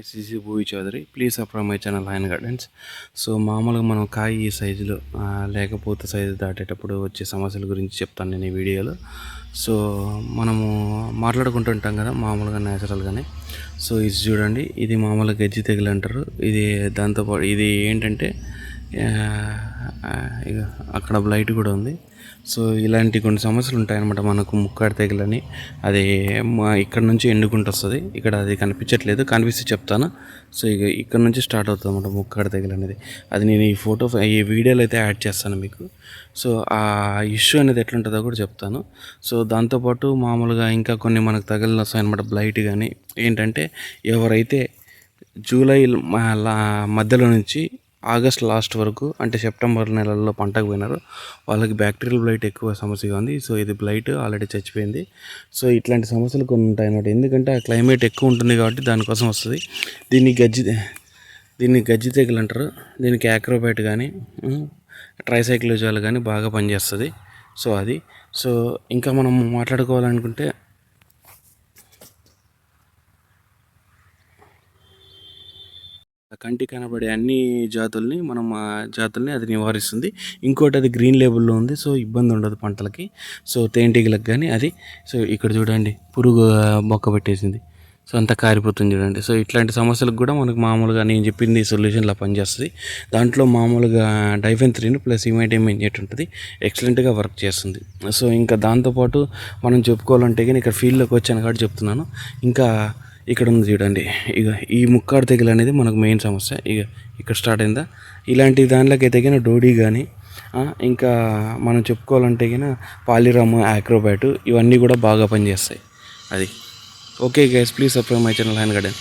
ఎస్సీసీ Bhuvi Chowdary please subscribe my channel line gardens so మామూలుగా మనం కాయ ఈ సైజులో లేకపోతే సైజు దాటేటప్పుడు వచ్చే సమస్యల గురించి చెప్తాను నేను ఈ వీడియోలో. సో మనము మాట్లాడుకుంటుంటాం కదా మామూలుగా న్యాచురల్గానే సో ఇది చూడండి ఇది మామూలుగా గజ్జి తెగులు అంటారు. ఇది దాంతోపాటు ఇది ఏంటంటే అక్కడ బ్లైట్ కూడా ఉంది. సో ఇలాంటి కొన్ని సమస్యలు ఉంటాయన్నమాట మనకు ముక్కాడి తెగలని. అది మా ఇక్కడ నుంచి ఎండుకుంటూ వస్తుంది. ఇక్కడ అది కనిపించట్లేదు. కనిపిస్తే చెప్తాను. సో ఇక ఇక్కడ నుంచి స్టార్ట్ అవుతుంది అన్నమాట ముక్కాడి తెగలు అనేది అది నేను ఈ ఫోటో ఈ వీడియోలో అయితే యాడ్ చేస్తాను మీకు. సో ఆ ఇష్యూ అనేది ఎట్లుంటుందో కూడా చెప్తాను. సో దాంతోపాటు మామూలుగా ఇంకా కొన్ని మనకు తగిలిన వస్తాయన్నమాట బ్లైట్ కానీ ఏంటంటే ఎవరైతే జూలై మధ్యలో నుంచి ఆగస్ట్ లాస్ట్ వరకు అంటే సెప్టెంబర్ నెలల్లో పంటకు పోయినారు. వాళ్ళకి బ్యాక్టీరియల్ బ్లైట్ ఎక్కువ సమస్యగా ఉంది. సో ఇది బ్లైట్ ఆల్రెడీ చచ్చిపోయింది. సో ఇట్లాంటి సమస్యలు కొన్ని ఉంటాయి అన్నమాట. ఎందుకంటే ఆ క్లైమేట్ ఎక్కువ ఉంటుంది కాబట్టి దానికోసం వస్తుంది. దీన్ని గజ్జి దీన్ని గజ్జి తెగులు అంటారు. దీనికి యాక్రోబైట్ కానీ ట్రైసైక్లోజాల్ కానీ బాగా పనిచేస్తుంది. సో అది. సో ఇంకా మనం మాట్లాడుకోవాలనుకుంటే కంటి కనబడే అన్ని జాతుల్ని మనం ఆ జాతుల్ని అది నివారిస్తుంది. ఇంకోటి అది గ్రీన్ లేబుల్లో ఉంది సో ఇబ్బంది ఉండదు పంటలకి. సో తేనెటీగలకు కానీ అది. సో ఇక్కడ చూడండి పురుగు మొక్క పెట్టేసింది. సో అంతా కారిపోతుంది చూడండి. సో ఇట్లాంటి సమస్యలకు కూడా మనకు మామూలుగా నేను చెప్పింది సొల్యూషన్లా పనిచేస్తుంది. దాంట్లో మామూలుగా డైఫెన్త్రిన్ ప్లస్ ఇమైటైమ్ ఇంజెక్ట్ ఉంటుంది ఎక్సలెంట్గా వర్క్ చేస్తుంది. సో ఇంకా దాంతోపాటు మనం చెప్పుకోవాలంటే కానీ ఇక్కడ ఫీల్డ్లోకి వచ్చాను కాబట్టి చెప్తున్నాను. ఇంకా ఇక్కడ ఉంది చూడండి. ఇక ఈ ముక్కాడు తెగులు అనేది మనకు మెయిన్ సమస్య. ఇక ఇక్కడ స్టార్ట్ అయిందా? ఇలాంటి దాంట్లోకి అయితే డోడీ కానీ ఇంకా మనం చెప్పుకోవాలంటే కానీ పాలిరామ్ యాక్రోబ్యాటు ఇవన్నీ కూడా బాగా పనిచేస్తాయి. అది. Okay guys please subscribe my channel hand garden